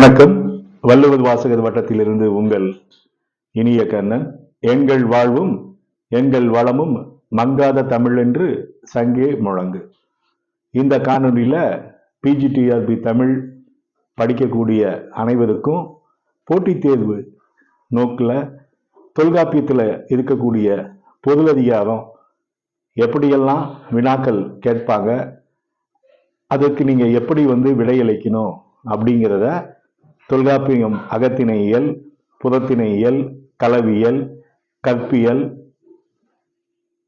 வணக்கம். வள்ளுவர் வாசகர் வட்டத்திலிருந்து உங்கள் இனிய கண்ணன் எங்கள் வாழ்வும் எங்கள் வளமும் மங்காத தமிழ் என்று சங்கே முழங்கு. இந்த காணொலியில் பிஜிடிஆர்பி தமிழ் படிக்கக்கூடிய அனைவருக்கும் போட்டித் தேர்வு நோக்கில் தொல்காப்பியத்தில் இருக்கக்கூடிய பொது அதிகாரம் எப்படியெல்லாம் வினாக்கள் கேட்பாங்க அதற்கு நீங்கள் எப்படி வந்து விடையளிக்கணும் அப்படிங்கிறத தொல்காப்பியம் அகத்திணையியல் புறத்திணையியல் களவியல் கற்பியல்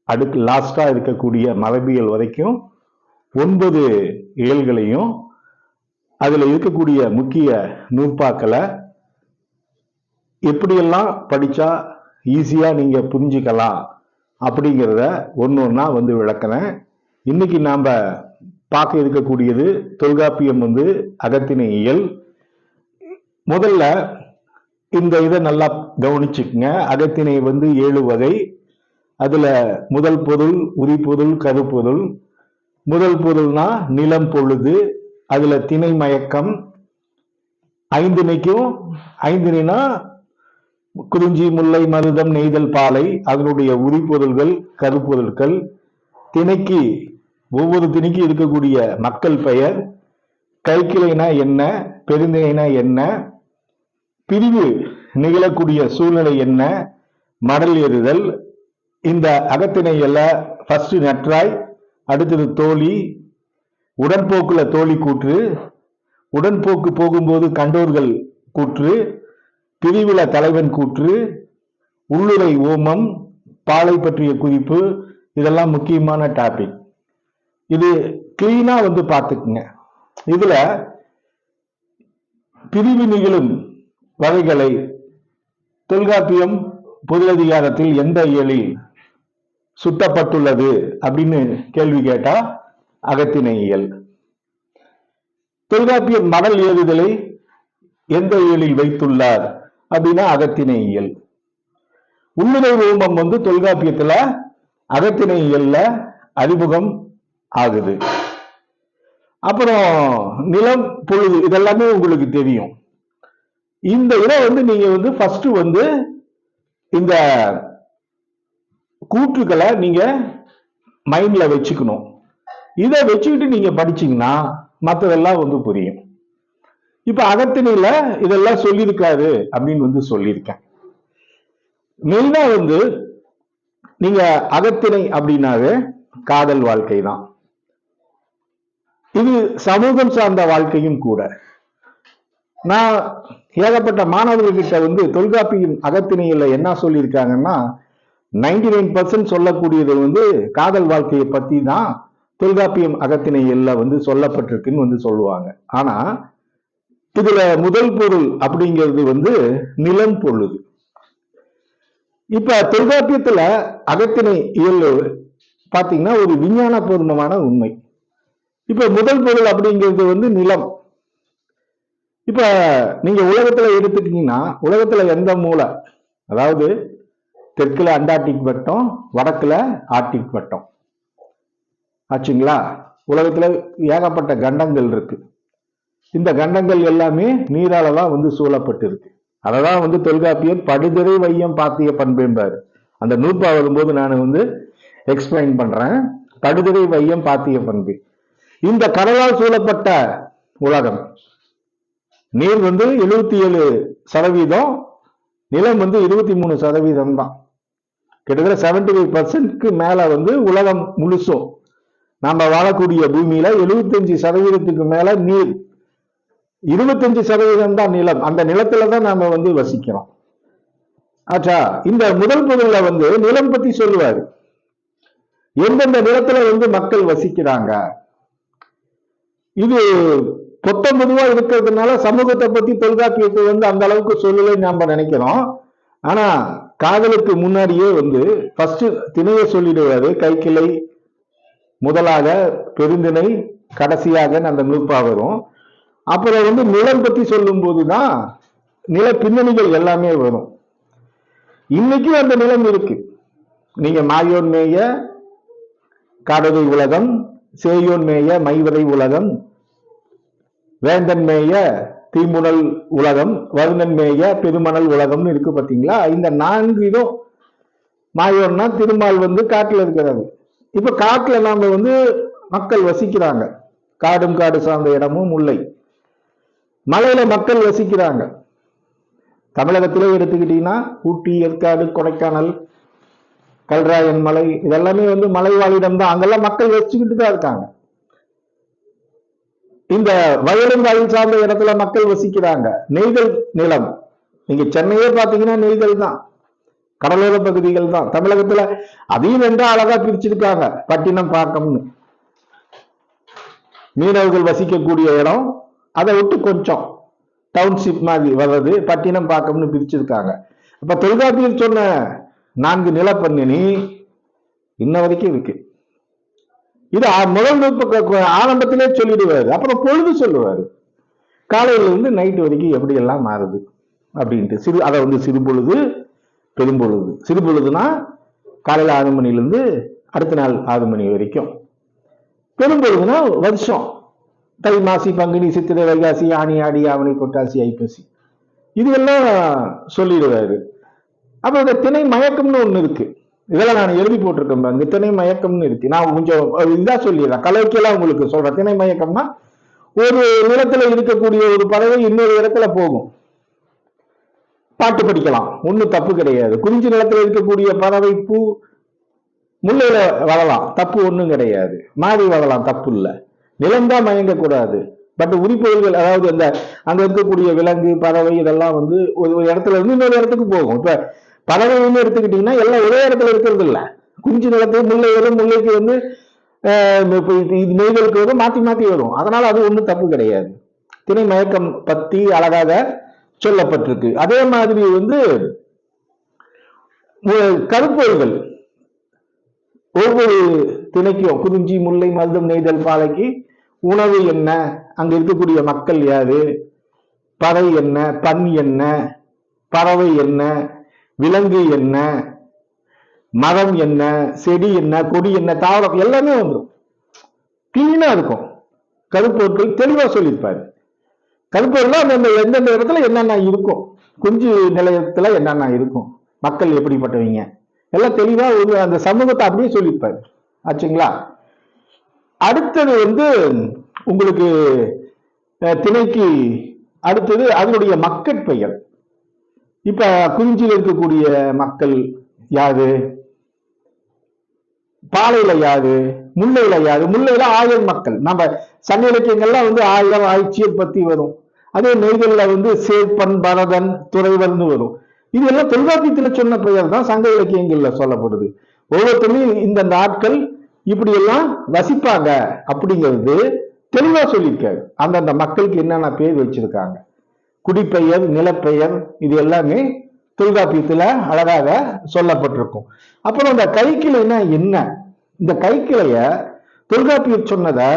அடுத்து லாஸ்டா இருக்கக்கூடிய மரபியல் வரைக்கும் ஒன்பது இயல்களையும் அதில் இருக்கக்கூடிய முக்கிய நூற்பாக்களை எப்படியெல்லாம் படிச்சா ஈஸியா நீங்க புரிஞ்சுக்கலாம் அப்படிங்கிறத ஒன்று ஒன்றா வந்து விளக்கினேன் இன்னைக்கு நாம் பார்க்க இருக்கக்கூடியது தொல்காப்பியம் வந்து அகத்திணை இயல் முதல்ல இந்த இதை நல்லா கவனிச்சுக்குங்க. அகத்திணை வந்து ஏழு வகை. அதுல முதல் பொருள் உரிபொருள் கருப்பொருள் முதல் பொருள்னா நிலம் பொழுது அதுல திணை மயக்கம். ஐந்திணைக்கும் ஐந்திணைனா குறிஞ்சி முல்லை மருதம் நெய்தல் பாலை. அதனுடைய உரிபொருள்கள் கருப்பொருட்கள் திணைக்கு ஒவ்வொரு திணைக்கு இருக்கக்கூடிய மக்கள் பெயர். கைக்கிளைனா என்ன பெருந்திணைனா என்ன பிரிவு நிகழக்கூடிய சூழ்நிலை என்ன? மடல் ஏறுதல். இந்த அகத்திணை எல்லாம் ஃபர்ஸ்ட் நற்றாய் அடுத்தது தோழி. உடன்போக்கில் தோழி கூற்று. உடன்போக்கு போகும்போது கண்டோர்கள் கூற்று. பிரிவில தலைவன் கூற்று. உள்ளுரை ஓமம் பாலை பற்றிய குறிப்பு. இதெல்லாம் முக்கியமான டாபிக் இது கிளீனா வந்து பார்த்துக்குங்க. இதுல பிரிவு நிகழும் வகைகளை தொல்காப்பியம் பொது அதிகாரத்தில் எந்த இயலில் சுட்டப்பட்டுள்ளது அப்படின்னு கேள்வி கேட்டா அகத்திணை இயல். தொல்காப்பியம் மடல் ஏறுதலை எந்த இயலில் வைத்துள்ளார் அப்படின்னா அகத்திணை இயல். உள்ளுரை ரூபம் வந்து தொல்காப்பியத்துல அகத்திணை இயல்ல அறிமுகம் ஆகுது. அப்புறம் நிலம் பொழுது இதெல்லாமே உங்களுக்கு தெரியும். இந்த இடம் வந்து நீங்க வந்து ஃபர்ஸ்ட் வந்து இந்த கூற்றுக்களை நீங்க மைண்ட்ல வச்சுக்கணும். இதை வச்சுக்கிட்டு நீங்க படிச்சீங்கன்னா மற்றதெல்லாம் வந்து புரியும். இப்ப அகத்திணையில இதெல்லாம் சொல்லியிருக்காரு அப்படின்னு வந்து சொல்லியிருக்கேன். மெயினா வந்து நீங்க அகத்தினை அப்படின்னாவே காதல் வாழ்க்கை தான். இது சமூகம் சார்ந்த வாழ்க்கையும் கூட. நான் ஏகப்பட்ட மாணவர்கள்கிட்ட வந்து தொல்காப்பியின் அகத்திணையில என்ன சொல்லியிருக்காங்கன்னா நைன்டி நைன் பர்சன்ட் சொல்லக்கூடியது வந்து காதல் வாழ்க்கையை பத்தி தான் தொல்காப்பியம் அகத்திணையில வந்து சொல்லப்பட்டிருக்குன்னு வந்து சொல்லுவாங்க. ஆனா இதுல முதல் பொருள் அப்படிங்கிறது வந்து நிலம் பொழுது. இப்ப தொல்காப்பியத்துல அகத்திணை இயல் பாத்தீங்கன்னா ஒரு விஞ்ஞான பூர்வமான உண்மை. இப்ப முதல் பொருள் அப்படிங்கிறது வந்து நிலம். இப்ப நீங்க உலகத்துல எடுத்துட்டீங்கன்னா உலகத்துல எந்த மூலை? அதாவது தெற்குல அண்டார்டிக் வட்டம் வடக்குல ஆர்டிக் வட்டம். ஆச்சுங்களா? உலகத்துல ஏகப்பட்ட கண்டங்கள் இருக்கு. இந்த கண்டங்கள் எல்லாமே நீரால தான் வந்து சூழப்பட்டு இருக்கு அததான் வந்து தொல்காப்பியர் படுதிரை வையம் பாத்திய பண்பேம்பாரு அந்த நூற்பா வரும்போது நான் வந்து எக்ஸ்பிளைன் பண்றேன். படுதிரை வையம் பாத்திய பண்பு. இந்த கடலால் சூழப்பட்ட உலகம் நீர் வந்து எழுபத்தி ஏழு சதவீதம் நிலம் வந்து இருபத்தி மூணு சதவீதம் தான் கிட்டத்தட்ட செவன்டி ஃபைவ் பர்சன்ட்க்கு மேல வந்து உலகம் முழுசும் நாம வாழக்கூடிய பூமியில எழுபத்தஞ்சு சதவீதத்துக்கு மேல நீர் இருபத்தஞ்சு சதவீதம் தான் நிலம். அந்த நிலத்துல தான் நாம வந்து வசிக்கிறோம். ஆச்சா இந்த முதல் பொருள்ல வந்து நிலம் பத்தி சொல்லுவாரு. எந்தெந்த நிலத்துல வந்து மக்கள் வசிக்கிறாங்க? இது பொத்தம் பொதுவா இருக்கிறதுனால சமூகத்தை பத்தி தொல்காப்பியத்தை வந்து அந்த அளவுக்கு சொல்லலை நாம நினைக்கிறோம். ஆனா காதலுக்கு முன்னாடியே வந்து ஃபர்ஸ்ட் திணைய சொல்லிடுவாரு கைக்கிளை முதலாக பெருந்திணை கடைசியாக அந்த நூற்பா வரும். அப்புறம் வந்து நிலம் பத்தி சொல்லும் போதுதான் நில பின்னணிகள் எல்லாமே வரும். இன்னைக்கும் அந்த நிலம் இருக்கு. நீங்க மாயோன் மேய காடதை உலகம் சேயோன் மேய மைவரை உலகம் வேந்தன் மேய உலகம் வருந்தன்மேய மேய பெருமணல் உலகம்னு இருக்கு பார்த்தீங்களா இந்த நான்கு இதும் மாயோன்னா திருமால் வந்து காட்டில் இருக்கிறது இப்போ காட்டில் நாம் வந்து மக்கள் வசிக்கிறாங்க. காடும் காடு சார்ந்த இடமும் முல்லை மலையில மக்கள் வசிக்கிறாங்க. தமிழகத்திலே எடுத்துக்கிட்டீங்கன்னா ஊட்டி ஏற்காடு கொடைக்கானல் கல்ராயன் மலை இதெல்லாமே வந்து மலைவாழிடம் தான் அங்கெல்லாம் மக்கள் வச்சுக்கிட்டு தான் இருக்காங்க. இந்த வயலும் வயல் சார்ந்த இடத்துல மக்கள் வசிக்கிறாங்க. நெய்தல் நிலம். நீங்க சென்னையே பாத்தீங்கன்னா நெய்தல் தான். கடலோர பகுதிகள் தான். தமிழகத்துல அதையும் ரெண்டா அழகா பிரிச்சிருக்காங்க. பட்டினம் பாக்கம்னு. மீனவர்கள் வசிக்கக்கூடிய இடம். அதை விட்டு கொஞ்சம் டவுன்ஷிப் மாதிரி வர்றது பட்டினம் பாக்கம்னு பிரிச்சிருக்காங்க. அப்ப தொல்காப்பியர் சொன்ன நான்கு நிலப்பண்ணினி இன்ன வரைக்கும் இருக்கு. இது முதல் ஆரம்பத்திலே சொல்லிடுவாரு. அப்புறம் பொழுது சொல்லுவாரு. காலையில இருந்து நைட் வரைக்கும் எப்படி எல்லாம் மாறுது அப்படின்ட்டு. சிறு அதை வந்து சிறு பொழுது பெரும்பொழுது சிறு பொழுதுனா காலையில ஆறு மணிலேருந்து அடுத்த நாள் ஆறு மணி வரைக்கும். பெரும்பொழுதுனா வருஷம். தை மாசி பங்குனி சித்திரை வைகாசி ஆணி ஆடி ஆவணி பொட்டாசி ஐப்பசி. இதுவெல்லாம் சொல்லிடுவாரு. அப்புறம் இந்த திணை மயக்கம்னு ஒன்று இருக்குது இதெல்லாம் நான் எழுதி போட்டிருக்கேன் பாருங்க திணை மயக்கம்னு இருக்கு. நான் கொஞ்சம் இதா சொல்லிடுறேன் கலோக்கியெல்லாம் உங்களுக்கு சொல்றேன். திணை மயக்கம்னா ஒரு நிலத்துல இருக்கக்கூடிய ஒரு பறவை இன்னொரு இடத்துல போகும். பாட்டு படிக்கலாம். ஒண்ணும் தப்பு கிடையாது. குறிஞ்சி நிலத்துல இருக்கக்கூடிய பறவை பூ முல்லையில வளலாம் தப்பு ஒண்ணும் கிடையாது. மாறி வளலாம் தப்பு இல்ல. நிலம்தான் மயங்கக்கூடாது. பட் உரிப்பொருள்கள் அதாவது அந்த அங்க இருக்கக்கூடிய விலங்கு பறவை இதெல்லாம் வந்து ஒரு ஒரு இடத்துல இருந்து இன்னொரு இடத்துக்கு போகும். இப்ப பறவைன்னு எடுத்துக்கிட்டீங்கன்னா எல்லாம் ஒரே இடத்துல இருக்கிறது இல்லை குஞ்சு நிலத்துக்கு முல்லை வரும் முல்லைக்கு வந்து இது நெய்களுக்கு வரும் மாற்றி மாற்றி வரும். அதனால் அது ஒன்றும் தப்பு கிடையாது. திணை மயக்கம் பற்றி அழகாக சொல்லப்பட்டிருக்கு. அதே மாதிரி வந்து கருப்பொருள்கள். ஒவ்வொரு திணைக்கும் குறிஞ்சி முல்லை மருதம் நெய்தல் பாலைக்கு உணவு என்ன? அங்கே இருக்கக்கூடிய மக்கள் யாரு? பறை என்ன? பண் என்ன? பறவை என்ன? விலங்கு என்ன மரம் என்ன செடி என்ன கொடி என்ன தாவரம் எல்லாமே வந்துடும் கிளீனா இருக்கும். கருப்பொருட்கள் தெளிவா சொல்லியிருப்பாரு. கருப்பொருள் அந்த எந்தெந்த இடத்துல என்னென்ன இருக்கும்? குஞ்சு நிலையத்துல என்னென்ன இருக்கும்? மக்கள் எப்படிப்பட்டவங்க? எல்லாம் தெளிவா ஒரு அந்த சமூகத்தை அப்படியே சொல்லியிருப்பாரு. ஆச்சுங்களா? அடுத்தது வந்து உங்களுக்கு திணைக்கு அடுத்தது அதனுடைய மக்கட்பெயர். இப்ப குறிஞ்சியில் இருக்கக்கூடிய மக்கள் யாரு? பாலையில யாரு? முல்லையில யாரு? முல்லையில ஆயிரம் மக்கள். நம்ம சங்க இலக்கியங்கள்லாம் வந்து ஆயிரம் ஆய்ச்சியர் பத்தி வரும். அதே நெய்தல்ல வந்து சேர்ப்பன் பரதன் துறைவர்னு வரும். இது எல்லாம் தொல்காப்பியத்துல சொன்ன பெயர் தான் சங்க இலக்கியங்கள்ல சொல்லப்படுது. ஒவ்வொருத்தரையும் இந்த நாட்கள் இப்படி எல்லாம் வசிப்பாங்க அப்படிங்கிறது தெளிவா சொல்லியிருக்காரு. அந்தந்த மக்களுக்கு என்னென்ன பேர் வச்சிருக்காங்க? குடிப்பெயர் நிலப்பெயர் இது எல்லாமே தொல்காப்பியத்துல அழகாக சொல்லப்பட்டிருக்கும். அப்புறம் இந்த கைக்கிளைனா என்ன? இந்த கைக்கிளைய தொல்காப்பியர் சொன்னதை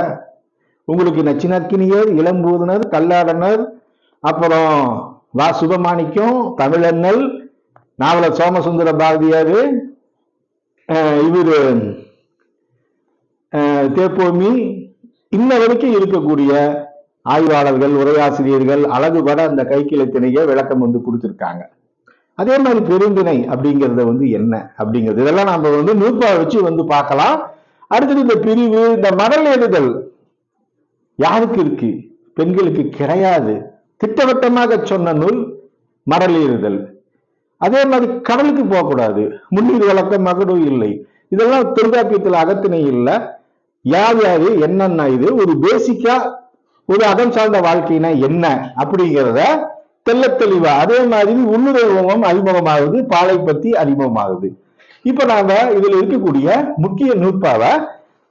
உங்களுக்கு நச்சினக்கினியர் இளம்பூதனர் கல்லாடனர் அப்புறம் வா சுபமாணிக்கம் தமிழண்ணல் நாவலர் சோமசுந்தர பாரதியார் இவர் தேப்போமி இன்ன வரைக்கும் இருக்கக்கூடிய ஆய்வாளர்கள் உரையாசிரியர்கள் அழகுபட அந்த கைக்கிளை திணையை விளக்கம் வந்து கொடுத்திருக்காங்க. அதே மாதிரி பெருந்திணை அப்படிங்கறது வந்து என்ன அப்படிங்கிறது? இதெல்லாம் நம்ம வந்து நூற்பா வச்சு வந்து பார்க்கலாம். அடுத்தது இந்த பிரிவு இந்த மடல் ஏறுதல். யாருக்கு இருக்கு? பெண்களுக்கு கிடையாது. திட்டவட்டமாக சொன்ன நூல் மடல் ஏறுதல். அதே மாதிரி கடலுக்கு போகக்கூடாது. முன்னீர் வழக்கம் மகடும் இல்லை. இதெல்லாம் தொல்காப்பியத்தில் அகத்திணை இல்லை. யார் யாரு? என்னென்ன இது? ஒரு பேசிக்கா ஒரு அகம் சார்ந்த வாழ்க்கைனா என்ன அப்படிங்கிறத தெல்ல தெளிவா அதே மாதிரி உள்ளுணர்வம் அறிமுகமாகுது பாலை பத்தி அறிமுகமாகுது. இப்ப நாம இதுல இருக்கக்கூடிய முக்கிய நூற்பாவை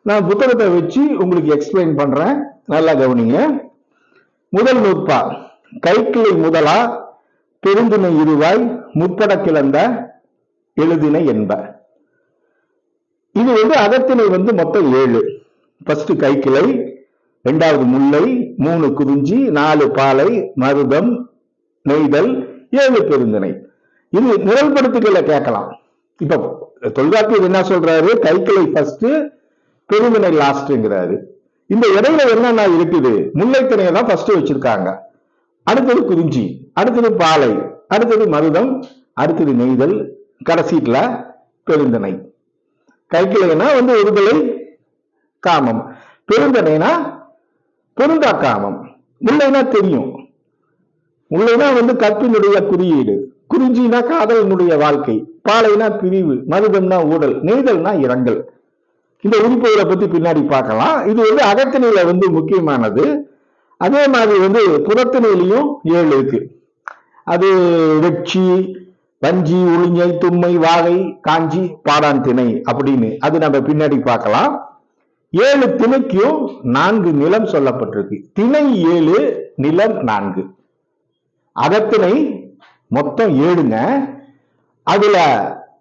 நான் புத்தகத்தை வச்சு உங்களுக்கு எக்ஸ்பிளைன் பண்றேன். நல்லா கவனிங்க. முதல் நூற்பா கைக்கிளை முதலா பெருந்திணை இருவாய் முற்பட கிளந்த எழுதின என்ப. இது வந்து அகத்தினை வந்து மொத்தம் ஏழு. ஃபர்ஸ்ட் கைக்கிளை ரெண்டாவது முல்லை மூணு குறிஞ்சி நாலு பாலை மருதம் நெய்தல் ஏழு பெருந்திணை. இது நிரல்படுத்துகளை கேட்கலாம். இப்ப தொல்காப்பியர் என்ன சொல்றாரு? கைக்கிளை ஃபர்ஸ்ட் பெருந்திணை லாஸ்ட்ங்கிறாரு இந்த இடையில என்னென்ன இருக்குது? முல்லைத்திணையை தான் ஃபர்ஸ்ட் வச்சிருக்காங்க. அடுத்தது குறிஞ்சி அடுத்தது பாலை அடுத்தது மருதம் அடுத்தது நெய்தல் கடைசீட்ல பெருந்தனை கைக்கிளைனா வந்து ஒருதலை காமம். பெருந்தனைனா பொருந்தா காமம். முல்லைனா தெரியும். முல்லைனா வந்து கற்பினுடைய குறியீடு. குறிஞ்சினா காதலனுடைய வாழ்க்கை. பாலைனா பிரிவு. மருதம்னா ஊடல். நெய்தல்னா இரங்கல். இந்த உறுப்புகளை பத்தி பின்னாடி பார்க்கலாம். இது வந்து அகத்திணையில வந்து முக்கியமானது. அதே மாதிரி வந்து புறத்திணையிலையும் ஏழு இருக்கு. அது வெட்சி வஞ்சி உளிஞ்சை தும்மை வாகை காஞ்சி பாடான் திணை அப்படின்னு அது நம்ம பின்னாடி பார்க்கலாம். ஏழு திணைக்கும் நான்கு நிலம் சொல்லப்பட்டிருக்கு. திணை ஏழு நிலம் நான்கு. அகத்திணை மொத்தம் ஏழுங்க. அதுல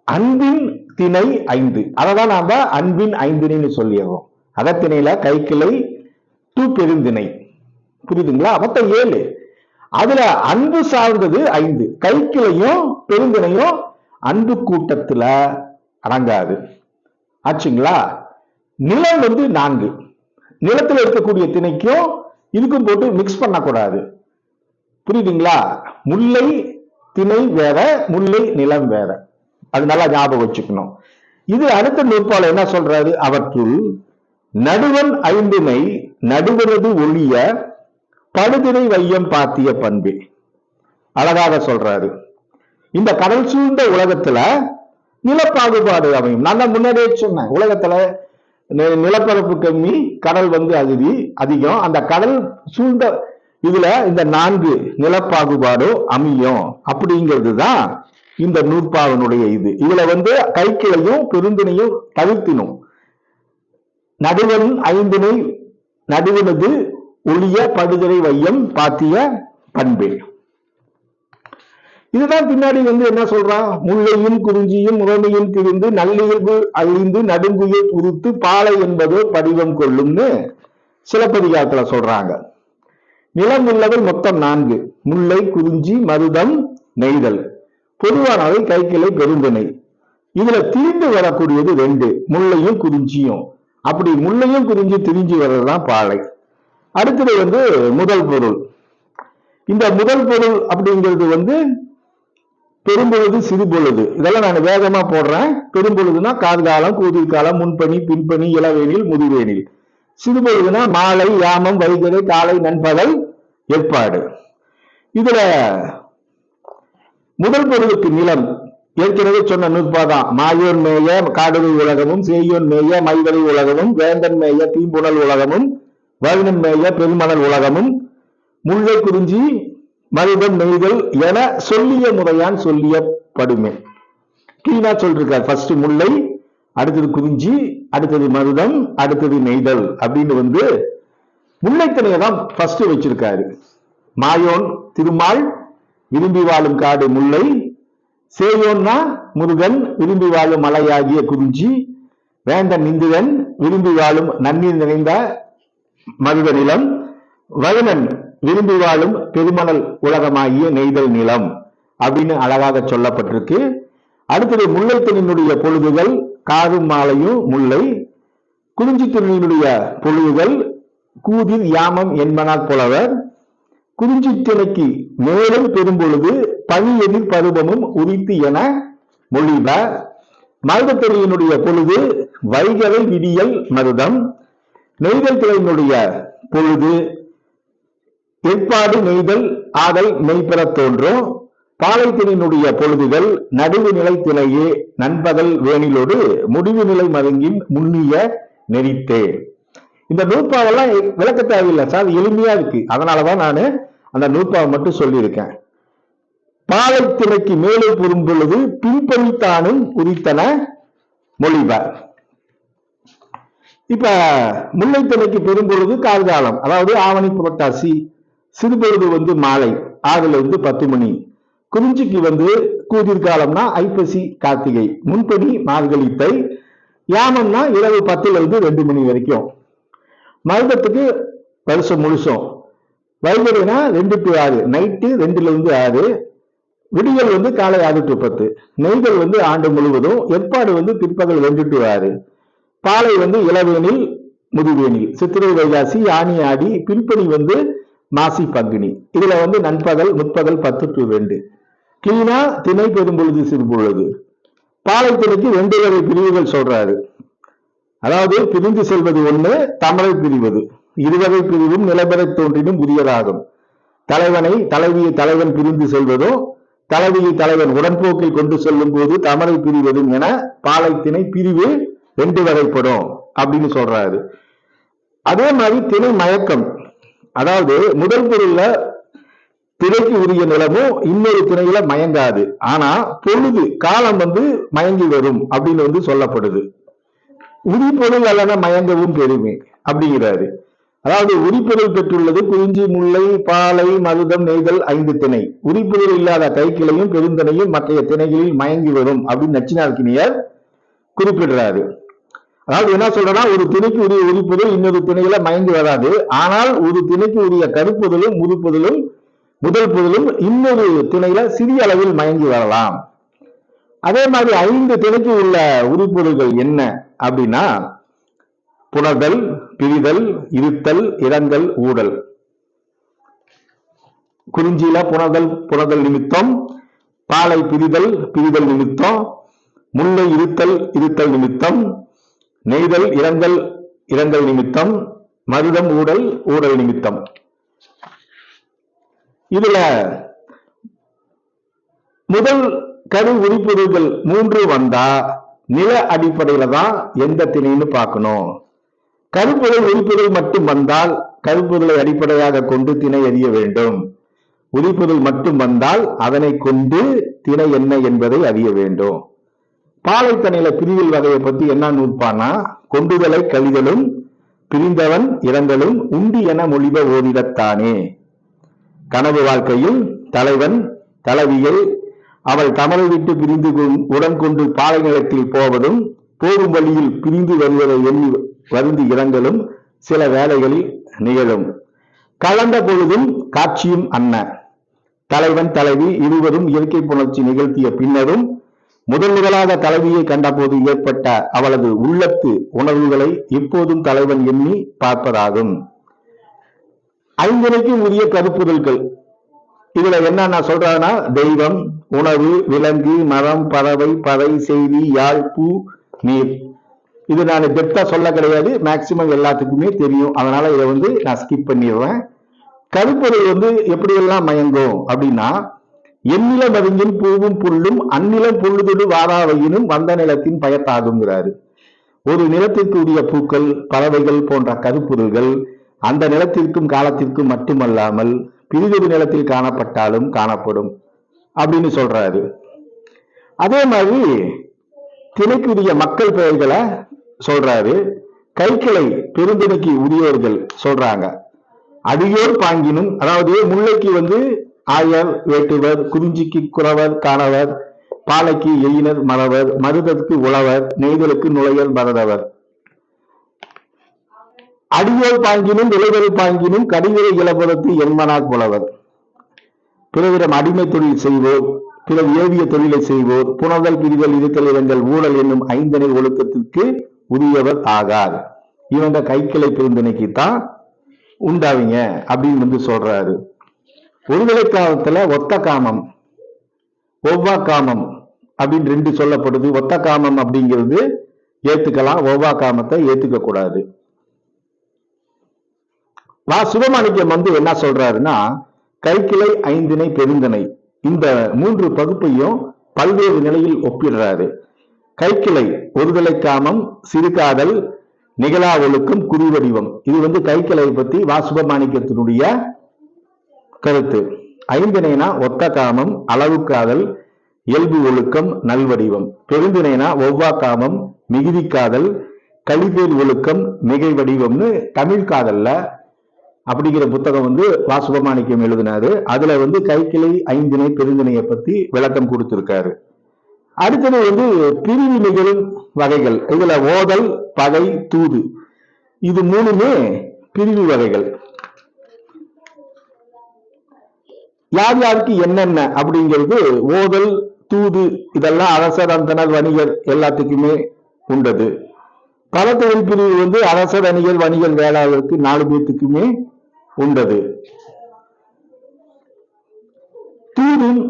அன்பின் திணை ஐந்து. அததான் நாம அன்பின் ஐந்தினைன்னு சொல்லிடுறோம். அகத்திணையில கைக்கிளை தூ பெருந்திணை புரியுதுங்களா? மொத்தம் ஏழு. அதுல அன்பு சார்ந்தது ஐந்து. கைக்கிளையும் பெருந்திணையும் அன்பு கூட்டத்துல அடங்காது. ஆச்சுங்களா? நிலம் வந்து நான்கு. நிலத்துல இருக்கக்கூடிய திணைக்கும் இதுக்கும் போட்டு மிக்ஸ் பண்ணக்கூடாது. புரியுதுங்களா? முல்லை திணை வேற முல்லை நிலம் வேற. அது நல்லா ஞாபகம் வச்சுக்கணும். இது அடுத்த நூற்பாளர் என்ன சொல்றாரு? அவற்றுள் நடுவன் ஐந்துமை நடுவனது ஒளிய படுதிரை வையம் பாத்திய பண்பே. அழகாக சொல்றாரு. இந்த கடல் சூழ்ந்த உலகத்துல நிலப்பாகுபாடு அமையும். நான் தான் முன்னாடியே சொன்னேன். உலகத்துல நிலப்பரப்பு கம்மி கடல் வந்து அகதி அதிகம். அந்த கடல் சூழ்ந்த இதுல இந்த நான்கு நிலப்பாகுபாடு அமையும் அப்படிங்கிறது தான் இந்த நூற்பாவனுடைய இது. இதுல வந்து கைக்கிளையும் பெருந்தினையும் தவிர்த்தினும். நடுவன் ஐந்தினை நடுவனது ஒளிய படுதிரை வையம் பாத்திய பண்பே. இதுதான் பின்னாடி வந்து என்ன சொல்றான் முல்லையும் குறிஞ்சியும் முகமையும் திரிந்து நல்லியல்பு அழிந்து நடுங்குயில் உதித்து பாலை என்பது படிவம் கொள்ளும்னு சிலப்பதிகாரத்துல சொல்றாங்க. நிலம் உள்ளவை மொத்தம் நான்கு. முல்லை குறிஞ்சி மருதம் நெய்தல். பொதுவானவை கைக்கிளை பெருந்திணை இதுல திரிந்து வரக்கூடியது ரெண்டு. முல்லையும் குறிஞ்சியும். அப்படி முல்லையும் குறிஞ்சி திரிஞ்சு வர்றதுதான் பாலை. அடுத்தது வந்து முதல் பொருள். இந்த முதல் பொருள் அப்படிங்கிறது வந்து பெரும்பொழுது சிறுபொழுது. இதெல்லாம் நான் வேகமா போடுறேன். பெரும்பொழுதுனா கார்காலம் கூதிர்காலம் முன்பணி பின்பணி இளவேனில் முதுவேனில். சிறுபொழுதுனா மாலை யாமம் வைகரை காலை நண்பகல் ஏற்பாடு. இதுல முதல் பொருளுக்கு நிலம். ஏற்கனவே சொன்ன நூற்பாதான் மாயோன் மேய காடுகை உலகமும் சேயோன் மேய மைவரை உலகமும் வேந்தன் மேய தீம்புணல் உலகமும் வருணன் மேய பெருமணல் உலகமும் முல்லை குறிஞ்சி மருதம் நெய்தல் என சொல்லிய முறையான் சொல்லிய படுமே கிளீனா சொல்லிருக்கார். ஃபர்ஸ்ட் முல்லை அடுத்தது குறிஞ்சி அடுத்தது மருதம் அடுத்தது நெய்தல் அப்படின்னு வந்து முல்லைத்தனையை தான் ஃபர்ஸ்ட் வச்சிருக்காரு. மாயோன் திருமால் விரும்பி வாழும் காடு முல்லை சேயோன்னா முருகன் விரும்பி வாழும் மலையாகிய குறிஞ்சி வேந்தன் இந்துவன் விரும்பி வாழும் நன்னீர் நிறைந்த மருத நிலம் வயனன் விரும்பி வாழும் பெருமணல் உலகமாகிய நெய்தல் நிலம் அப்படின்னு அழகாக சொல்லப்பட்டிருக்கு. அடுத்தது முல்லைத்தனினுடைய பொழுதுகள் காரும் மாலையும் முல்லை குறிஞ்சி திணையினுடைய பொழுதுகள் கூதிர் யாமம் என்பனால் புலவர். குறிஞ்சி திணைக்கு மேலும் பெரும்பொழுது பனி எதிர் பருவமும் உரித்து என மொழிப. மருதத்தொழியினுடைய பொழுது வைகரை விடியல் மருதம். நெய்தல் துறையினுடைய பொழுது ஏற்பாடு நெய்தல் ஆதல் மெய்பெறத் தோன்றும். பாலைத்தினுடைய பொழுதுகள் நடுவு நிலை நண்பகல் வேணிலோடு முடிவு நிலை மருங்கின் முன்னிய நெறித்தே. இந்த நூற்பாவெல்லாம் விளக்க தேவையில்லை சார் எளிமையா இருக்கு. அதனாலதான் நான் அந்த நூற்பாவை மட்டும் சொல்லியிருக்கேன். பாலைத்திணைக்கு மேலே பொறும் பொழுது பின்பணித்தானும் குறித்தன மொழிப. இப்ப முல்லைத்திரைக்கு பெறும் பொழுது கார்காலம் அதாவது ஆவணி புரட்டாசி சிறுபொழுது வந்து மாலை ஆறுல இருந்து பத்து மணி. குறிஞ்சிக்கு வந்து கூதிர்காலம்னா ஐப்பசி கார்த்திகை. முன்பணி மார்கழிப்பை யாமம்னா இரவு பத்துல இருந்து ரெண்டு மணி வரைக்கும். மருதத்துக்கு வருஷம் முழுசும். வைகரைனா ரெண்டு டு ஆறு நைட்டு ரெண்டுல இருந்து ஆறு. விடியல் வந்து காலை ஆறு டு பத்து. நெய்தல் வந்து ஆண்டு முழுவதும். ஏற்பாடு வந்து பிற்பகல் ரெண்டு டு ஆறு. பாலை வந்து இளவேனில் முதுவேனில். சித்திரை வைகாசி ஆணி ஆடி பின்பணி வந்து மாசி பங்குனி. இதுல வந்து நண்பகல் முற்பகல் பத்து டு ரெண்டு. கிளீனா திணை பெரும்பொழுது சிறுபொழுது பாலைத்திணைக்கு ரெண்டு வகை பிரிவுகள் சொல்றாரு. அதாவது பிரிந்து செல்வது ஒண்ணு தமிழை பிரிவது. இருவகை பிரிவும் நிலபெறத் தோன்றினும் புதியதாகும். தலைவனை தலைவியை தலைவன் பிரிந்து செல்வதும் தலைவியை தலைவன் உடன்போக்கில் கொண்டு செல்லும் போது தமரை பிரிவதும் என பாலைத்திணை பிரிவு ரெண்டு வகைப்படும் அப்படின்னு சொல்றாரு. அதே மாதிரி திணை மயக்கம். அதாவது முதல் பொருள்ல திரைக்கு உரிய நிலமும் இன்னொரு திரையில மயங்காது. ஆனா பொழுது காலம் வந்து மயங்கி வரும் அப்படின்னு வந்து சொல்லப்படுது. உரிப்பொருள் அல்லன மயங்கவும் பெருமை அப்படிங்கிறாரு. அதாவது உரிப்பொருள் பெற்றுள்ளது குறிஞ்சி முல்லை பாலை மருதம் நெய்தல் ஐந்து திணை. உரிப்பொருள் இல்லாத கைக்கிளையும் பெருந்தனையும் மற்றைய திணைகளில் மயங்கி வரும் அப்படின்னு நச்சினார்க்கினியர் குறிப்பிடுறாரு. அதாவது என்ன சொல்றேன்னா ஒரு திணைக்கு உரிய உரிப்பொருள் இன்னொரு திணையில மயங்கி வராது. ஆனால் ஒரு திணைக்கு உரிய கருப்புதலும் முதுப்பொருளும் முதல் புதலும் இன்னொரு திணையில சிறிய அளவில் மயங்கி வரலாம். அதே மாதிரி ஐந்து திணைக்கு உள்ள உறுப்புதல்கள் என்ன அப்படின்னா புணர்தல் பிரிதல் இருத்தல் இறங்கல் ஊடல். குறிஞ்சியில புணர்தல் புணர்தல் நிமித்தம் பாலை பிரிதல் பிரிதல் நிமித்தம் முல்லை இருத்தல் இருத்தல் நிமித்தம் நெய்தல் இரங்கல் இரங்கல் நிமித்தம் மருதம் ஊடல் ஊடல் நிமித்தம். இதுல முதல் கரு உரிப்பொருள்கள் மூன்று வந்தா நில அடிப்படையில தான் எந்த திணைன்னு பார்க்கணும். கருப்பொருள் உரிப்பொருள் மட்டும் வந்தால் கருப்பொருளை அடிப்படையாக கொண்டு திணை அறிய வேண்டும். உரிப்பொருள் மட்டும் வந்தால் அதனை கொண்டு திணை என்ன என்பதை அறிய வேண்டும். பாலைத்தனையில பிரிவில் வகையை பத்தி என்ன நூற்பானா கொண்டுதலை கழிதலும் பிரிந்தவன் இறந்தலும் உண்டி என மொழிப ஓரிடத்தானே கனவு வாழ்க்கையில் தலைவன் தலைவியை அவள் கமலை விட்டு பிரிந்து உடன் கொண்டு பாலை நிலத்தில் போவதும் போரும் வழியில் பிரிந்து வருவதை எண்ணி வருந்து இறங்கலும் சில வேலைகளில் நிகழும். கலந்த பொழுதும் காட்சியும் அன்ன. தலைவன் தலைவி இருவரும் இயற்கை புணர்ச்சி நிகழ்த்திய பின்னரும் முதல் முதலாக தலைவியை கண்டபோது ஏற்பட்ட அவளது உள்ளத்து உணர்வுகளை இப்போதும் தலைவன் எண்ணி பார்ப்பதாகும். ஐந்தினைக்கும் உரிய கருப்புதல்கள் இதுல என்ன நான் சொல்றேன்னா தெய்வம் உணவு விலங்கு மரம் பறவை பறை செய்தி யாழ் பூ நீர். இது நான் டெப்தா சொல்ல கிடையாது. மேக்சிமம் எல்லாத்துக்குமே தெரியும். அதனால இதை வந்து நான் ஸ்கிப் பண்ணிடுறேன். கருப்பொருள் வந்து எப்படியெல்லாம் மயங்கும் அப்படின்னா எண்ணில மருந்தில் பூவும் புல்லும் அந்நிலம் புல்லுதொடு வாராவையினும் வந்த நிலத்தின் பயத்தாகுங்கிறாரு. ஒரு நிலத்திற்கு உரிய பூக்கள் பறவைகள் போன்ற கருப்பொருள்கள் அந்த நிலத்திற்கும் காலத்திற்கும் மட்டுமல்லாமல் பிரிதொரு நிலத்தில் காணப்பட்டாலும் காணப்படும் அப்படின்னு சொல்றாரு. அதே மாதிரி திணைக்குரிய மக்கள் பெயர்களை சொல்றாரு. கைக்கிளை பெருந்திணைக்கு உரியவர்கள் சொல்றாங்க. அடியோர் பாங்கினும் அதாவது முல்லைக்கு வந்து ஆயர் வேட்டுவர் குறிஞ்சிக்கு குறவர் காணவர் பாலைக்கு எயினர் மறவர் மருதற்கு உழவர் நெய்தலுக்கு நுழையல் மறந்தவர். அடியோர் பாங்கினும் விளைவரை பாங்கினும் கடிவரை இளபுரத்து என்மனார் புலவர். பிறவிடம் அடிமை தொழில் செய்வோர் பிறர் ஏவிய தொழிலை செய்வோர் புனதல் பிரிதல் இருத்தல் இரங்கல் ஊழல் என்னும் ஐந்தனை ஒழுக்கத்திற்கு உரியவர் ஆகார். இவங்க கைக்கிளை பிரிந்தனைக்குத்தான் தான் உண்டாவீங்க அப்படின்னு வந்து சொல்றாரு. ஒருதலை காலத்துல ஒத்த காமம் ஒவ்வா காமம் அப்படின்னு ரெண்டு சொல்லப்படுது. ஒத்த காமம் அப்படிங்கிறது ஏத்துக்கலாம் ஒவ்வா காமத்தை ஏத்துக்க கூடாது. வா சுபமாணிக்கம் வந்து என்ன சொல்றாருன்னா கைக்கிளை ஐந்திணை பெருந்திணை இந்த மூன்று பகுப்பையும் பல்வேறு நிலையில் ஒப்பிடுறாரு. கைக்கிளை ஒருதலை காமம் சிறுகாதல் நிகழா ஒழுக்கம் குறிவடிவம் இது வந்து கைக்கிளை பத்தி வா சுபமாணிக்கத்தினுடைய கருத்து. ஐந்திணைனா ஒத்த காமம் அளவு காதல் இயல்பு ஒழுக்கம் நல்வடிவம். பெருந்திணைனா ஒவ்வா காமம் மிகுதி காதல் கழிப்பேர் ஒழுக்கம் மிகை வடிவம்னு தமிழ் காதல்ல அப்படிங்கிற புத்தகம் வந்து வாசுபமாணிக்கம் எழுதினாரு. அதுல வந்து கைக்கிளை ஐந்திணை பெருந்திணையை பத்தி விளக்கம் கொடுத்திருக்காரு. அடுத்தது வந்து பிரிவு நிகழும் வகைகள். இதுல ஓதல் பகை தூது. இது மூணுமே பிரிவு வகைகள். யார் யாருக்கு என்னென்ன அப்படிங்கிறது ஓதல் தூது இதெல்லாம் அரசர் அந்தனர் வணிகர் எல்லாத்துக்குமே உண்டது. பலத்தொழில் பிரிவு வந்து அரசர் அணிகள் வணிகர் வேளாளருக்கு நாலு பேத்துக்குமே உண்டது. தூதும்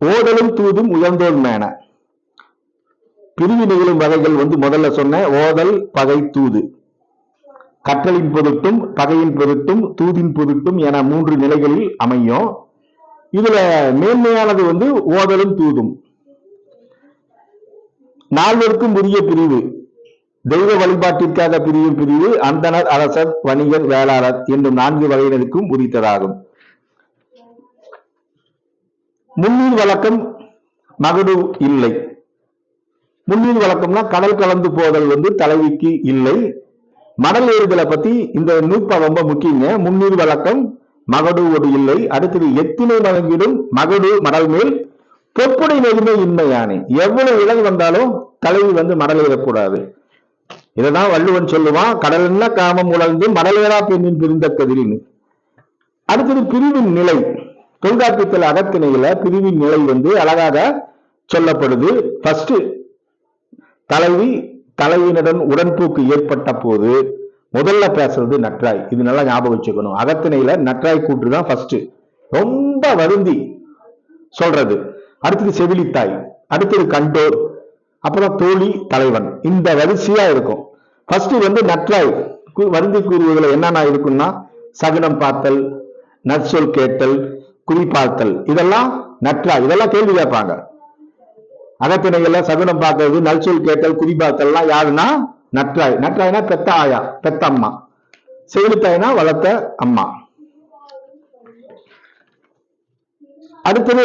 ஓதலும் தூதும் உயர்ந்தோர் மேன. பிரிவு நிகழும் வகைகள் வந்து முதல்ல சொன்ன ஓதல் பகை தூது. கற்றலின் பொருட்டும் பகையின் பொருட்டும் தூதின் பொருட்டும் என மூன்று நிலைகளில் அமையும். இதுல மேன்மையானது வந்து ஓதலும் தூதும். நால்வருக்கும் உரிய பிரிவு. தெய்வ வழிபாட்டிற்காக பிரியும் பிரிவு அந்தனர் அரசர் வணிகர் வேளாளர் என்னும் நான்கு வகையினருக்கும் உரித்ததாகும். முன்னீர் வழக்கம் மகடு இல்லை. முன்னீர் வழக்கம்னா கடல் கலந்து போதல் வந்து தலைவிக்கு இல்லை. மடல் ஏறுதலை பத்தி இந்த நூற்பா ரொம்ப முக்கியங்க. முன்னீர் வழக்கம் மகடு ஒரு இல்லை. அடுத்தது எத்தினை வழங்கிடும்? மகடு மடல் மேல். பொப்புடை நெருமை இன்மையானே. எவ்வளவு இலகு வந்தாலும் தலைவி வந்து மடல் ஏறக்கூடாது. வள்ளுவன் சொல்லுவான் கடல்ல காமம் உழந்து மடலேறா பெண்ணின் பிரிந்த கதிரின்னு. அடுத்தது பிரிவின் நிலை. தொல்காப்பியத்தில் அகத்திணையில பிரிவின் நிலை வந்து அழகாக சொல்லப்படுது. ஃபர்ஸ்ட் தலைவி தலைவியினுடன் உடன்போக்கு ஏற்பட்ட போது முதல்ல பேசுறது நற்றாய் இது நல்லா ஞாபகம் வச்சுக்கணும். அகத்திணையில நற்றாய் கூற்று தான் ஃபர்ஸ்ட் ரொம்ப வருந்தி சொல்றது. அடுத்தது செவிலித்தாய். அடுத்தது கண்டோர். அப்புறம் தோழி தலைவன். இந்த வரிசையா இருக்கும். ஃபர்ஸ்ட் வந்து நற்றாய் கு- வருந்தி கூறுவதில் என்னென்ன இருக்கும்னா சகுனம் பார்த்தல் நற்சொல் கேட்டல் குறிப்பார்த்தல் இதெல்லாம் நற்றாய் இதெல்லாம் கேள்வி கேட்பாங்க. அகத்திணைகள்ல சகுனம் பார்க்கறது நல்சொல் கேட்டல் குறிப்பார்த்தல்லாம் யாருன்னா நற்றாய் நற்றாய்னா பெத்த ஆயா பெத்த அம்மா. செவிலித்தாய்னா வளர்த்த அம்மா. அடுத்தது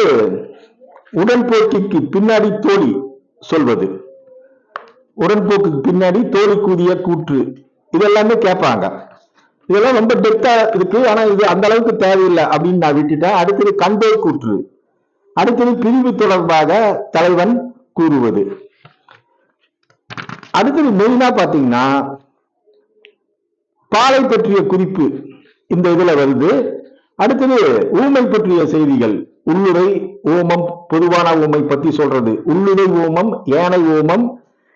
உடன்போக்கிக்கு பின்னாடி தோழி சொல்வது. உடன்போக்குக்கு பின்னாடி தோழி கூடிய கூற்று. இதெல்லாமே கேட்பாங்க. இதெல்லாம் ரொம்ப டெப்தா இருக்கு ஆனா இது அந்த அளவுக்கு தேவையில்லை அப்படின்னு நான் விட்டுட்டேன். அடுத்தது கண்டோர் கூற்று. அடுத்தது பிரிவு தொடர்பாக தலைவன் கூறுவது. அடுத்தது மெயினா பாத்தீங்கன்னா பாலை பற்றிய குறிப்பு இந்த இதுல வருது. அடுத்தது ஊமை பற்றிய செய்திகள். உள்ளுரை ஓமம் பொதுவான ஊமை பத்தி சொல்றது. உள்ளுரை ஓமம் ஏனை ஓமம்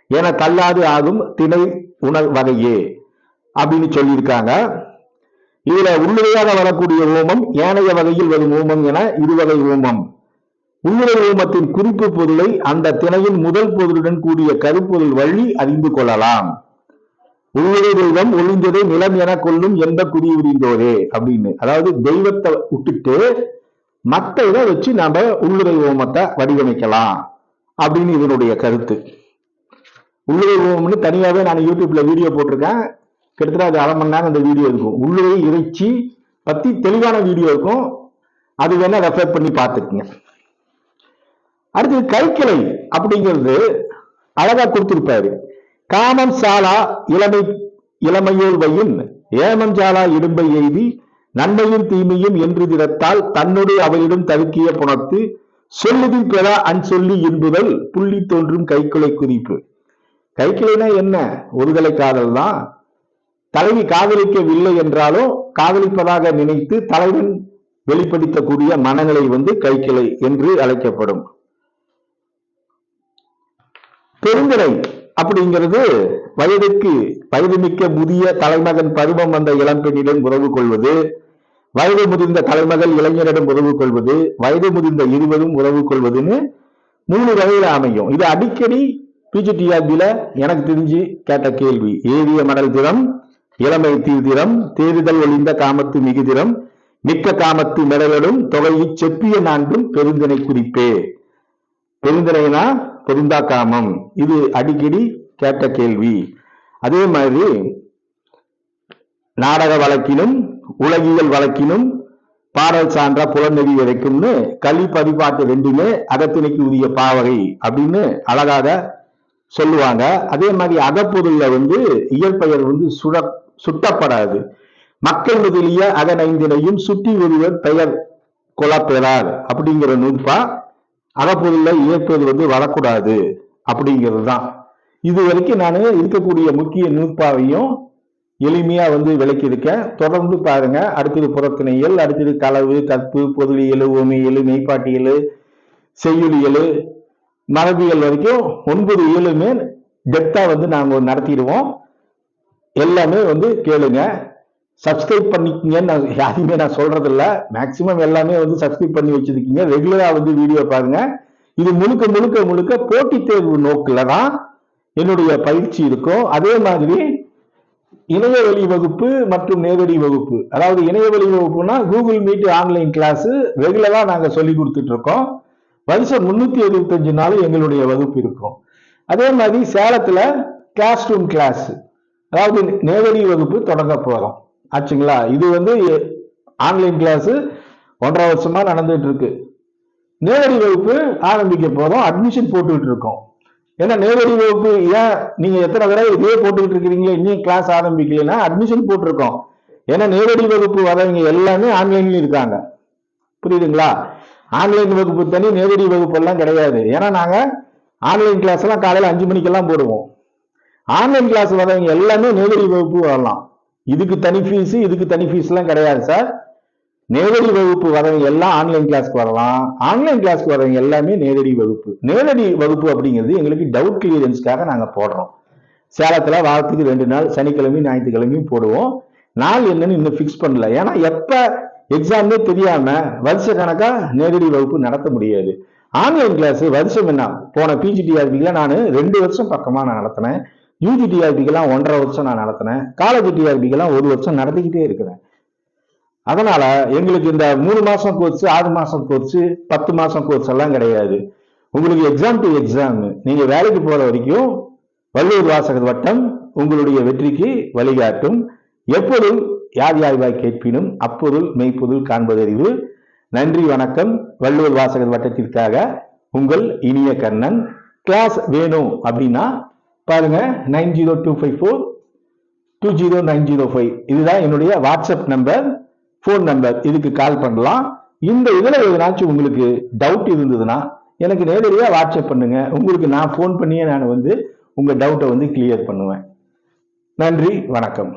என கல்லாது ஆகும் திணை உணர் வகையே அப்படின்னு சொல்லியிருக்காங்க. இதுல உள்ளுரையாக வரக்கூடிய ஓமம் ஏனைய வகையில் வரும் ஓமம் என இருவகை ஓமம் உள்ளுரை ஓமத்தின் குறிப்பு பொருளை அந்த திணையின் முதல் பொருளுடன் கூடிய கருப்பொருள் வழி அறிந்து கொள்ளலாம். உள்ளுரை தெய்வம் ஒளிந்ததை நிலம் என கொள்ளும் எந்த குடி உரிந்தோரே அப்படின்னு. அதாவது தெய்வத்தை விட்டுட்டு மத்த இதை வச்சு நாம உள்ளுரை ஓமத்தை வடிவமைக்கலாம் அப்படின்னு இதனுடைய கருத்து. உள்ளுரை ஓமம்னு தனியாவே நான் யூடியூப்ல வீடியோ போட்டிருக்கேன். கிட்டத்தட்ட அது அரை மணி நேரம் அந்த வீடியோ இருக்கும். உள்ளுரை இறைச்சி பத்தி தெளிவான வீடியோ இருக்கும். அது வேணா ரெஃபர் பண்ணி பார்த்துக்குங்க. அடுத்து கைக்கிளை அப்படிங்கிறது அழகா கொடுத்திருப்பாரு. காமம் சாலா இளமை இளமையோர் வையின் ஏமஞ்சாலா இடும்பை எய்தி நன்மையும் தீமையும் என்று திறத்தால் தன்னுடைய அவளிடம் தடுக்கிய புணர்த்து சொல்லுதில் பெறா அன்சொல்லி என்புதல் புள்ளி தோன்றும் கைக்குலை குறிப்பு. கைக்கிளைனா என்ன? ஒருதலை காதல் தான். தலைவி காதலிக்கவில்லை என்றாலும் காதலிப்பதாக நினைத்து தலைவன் வெளிப்படுத்தக்கூடிய மனநிலை வந்து கைக்கிளை என்று அழைக்கப்படும். பெருந்திரை அப்படிங்கிறது வயதுக்கு வயதுமிக்க முதிய தலைமகன் பருவம் வந்த இளம்பெண்ணிடம் உறவு கொள்வது வயது முதிர்ந்த தலைமகள் இளைஞரிடம் உறவு கொள்வது வயது முதிர்ந்த இருவரும் உறவு கொள்வதுன்னு மூணு வகையில் அமையும். இது அடிக்கடி பிஜிடிஆர்பியில எனக்கு தெரிஞ்சு கேட்ட கேள்வி. ஏவிய மடல் திறம் இளமை தீர்திரம் தேறுதல் ஒளிந்த காமத்து மிகுதிரம் மிக்க காமத்து மெடலும் தொகையை செப்பிய நான்கும் பெருந்தினை குறிப்பே. பெருந்திரைனா பெருந்தா காமம் இது அடிக்கடி கேட்ட கேள்வி. அதே மாதிரி நாடக வழக்கிலும் உலகியல் வழக்கிலும் பாடல் சான்றா புலநெறி வரைக்கும்னு கல்வி பதிப்பாட்டு ரெண்டுமே அகத்திணைக்கு உரிய பாவகை அப்படின்னு அழகாக சொல்லுவாங்க. அதே மாதிரி அகப்பொருள்ல வந்து இயற்பெயர் வந்து சுட சுட்டப்படாது. மக்கள் முதலிய அகனைந்தினையும் சுட்டி ஒருவர் பெயர் கொலப்பெறார் அப்படிங்கிற நூற்பா அகப்பொருள்ல இயற்பது வந்து வரக்கூடாது அப்படிங்கிறது தான் இது வரைக்கும் நான் இருக்கக்கூடிய முக்கிய நூற்பாவையும் எளிமையா வந்து விளக்கியிருக்கேன். தொடர்ந்து பாருங்க. அடுத்தது புறத்திணையல் அடுத்தது களவு கற்பு பொருளியல் ஓமையல் மெய்ப்பாட்டியல் செய்யுளியல். மரபியல் வரைக்கும் ஒன்பது இயலுமே டெப்தா வந்து நாங்கள் நடத்திடுவோம். எல்லாமே வந்து கேளுங்க. சப்ஸ்கிரைப் பண்ணிக்கிங்கன்னு நான் யாரையுமே நான் சொல்றது மேக்சிமம் எல்லாமே வந்து சப்ஸ்கிரைப் பண்ணி வச்சிருக்கீங்க. ரெகுலரா வந்து வீடியோ பாருங்க. இது முழுக்க முழுக்க முழுக்க போட்டித் தேர்வு நோக்கில் தான் என்னுடைய பயிற்சி இருக்கும். அதே மாதிரி இணையவழி வகுப்பு மற்றும் நேரடி வகுப்பு. அதாவது இணையவழி வகுப்புனா கூகுள் மீட் ஆன்லைன் கிளாஸ் ரெகுலரா நாங்கள் சொல்லி கொடுத்துட்டு இருக்கோம். வருஷம் முன்னூத்தி எழுபத்தஞ்சு நாள் எங்களுடைய வகுப்பு இருக்கும். அதே மாதிரி சேலத்துல கிளாஸ் ரூம் கிளாஸ் அதாவது நேரடி வகுப்பு தொடங்க போகிறோம் ஆச்சுங்களா? இது வந்து ஆன்லைன் கிளாஸ் ஒன்றரை வருஷமா நடந்துட்டு இருக்கு நேரடி வகுப்பு ஆரம்பிக்க போதும் அட்மிஷன் போட்டுக்கிட்டு இருக்கோம் ஏன்னா நேரடி வகுப்பு ஏன் நீங்க எத்தனை தடவை இதே போட்டுக்கிட்டு இருக்கிறீங்க இன்னும் கிளாஸ் ஆரம்பிக்கலைன்னா அட்மிஷன் போட்டிருக்கோம். ஏன்னா நேரடி வகுப்பு வரவங்க எல்லாமே ஆன்லைன்ல இருக்காங்க. புரியுதுங்களா? ஆன்லைன் வகுப்பு தனி நேரடி வகுப்பு எல்லாம் கிடையாது. ஏன்னா நாங்க ஆன்லைன் கிளாஸ் எல்லாம் காலையில அஞ்சு மணிக்கெல்லாம் போடுவோம். ஆன்லைன் கிளாஸ் வரவங்க எல்லாமே நேரடி வகுப்பு வரலாம். இதுக்கு தனி ஃபீஸ் இதுக்கு தனி ஃபீஸ்லாம் கிடையாது சார் நேரடி வகுப்பு வரவங்க எல்லாம் ஆன்லைன் கிளாஸ்க்கு வரலாம். ஆன்லைன் கிளாஸ்க்கு வரவங்க எல்லாமே நேரடி வகுப்பு. நேரடி வகுப்பு அப்படிங்கிறது எங்களுக்கு டவுட் கிளியரன்ஸ்க்காக நாங்கள் போடுறோம். சேலத்தில் வாரத்துக்கு ரெண்டு நாள் சனிக்கிழமையும் ஞாயிற்றுக்கிழமையும் போடுவோம். நாள் என்னன்னு இன்னும் ஃபிக்ஸ் பண்ணல. ஏன்னா எப்போ எக்ஸாம்னே தெரியாமல் வருஷ கணக்காக நேரடி வகுப்பு நடத்த முடியாது. ஆன்லைன் கிளாஸ் வருஷம் என்ன? போன பிஜிடிஆர்பிக்கு நான் ரெண்டு வருஷம் பக்கமாக நான் நடத்தினேன். யூஜிடிஆர்பிக்கெல்லாம் ஒன்றரை வருஷம் நான் நடத்தினேன். காலேஜ் டிஆர்பிக்கெல்லாம் ஒரு வருஷம் நடத்திக்கிட்டே இருக்கிறேன். அதனால எங்களுக்கு இந்த மூணு மாசம் கோர்ஸ் ஆறு மாசம் கோர்ஸ் பத்து மாசம் கோர்ஸ் எல்லாம் கிடையாது. உங்களுக்கு எக்ஸாம் டு எக்ஸாம் நீங்க வேலைக்கு போற வரைக்கும் வள்ளுவர் வாசகர் வட்டம் உங்களுடைய வெற்றிக்கு வழிகாட்டும். எப்பொருள் யார் யாய்வாய் கேட்பினும் அப்பொருள் மெய்ப்பொருள் காண்பதறிவு. நன்றி வணக்கம். வள்ளுவர் வாசகர் வட்டத்திற்காக உங்கள் இனிய கண்ணன். கிளாஸ் வேணும் அப்படின்னா பாருங்க nine zero two five four two zero nine zero five இதுதான் என்னுடைய வாட்ஸ்அப் நம்பர் ஃபோன் நம்பர் இதுக்கு கால் பண்ணலாம். இந்த இதில் எதனாச்சும் உங்களுக்கு டவுட் இருந்ததுன்னா எனக்கு நேரடியாக வாட்ஸ்அப் பண்ணுங்க. உங்களுக்கு நான் ஃபோன் பண்ணியே நான் வந்து உங்கள் டவுட்டை வந்து கிளியர் பண்ணுவேன். நன்றி வணக்கம்.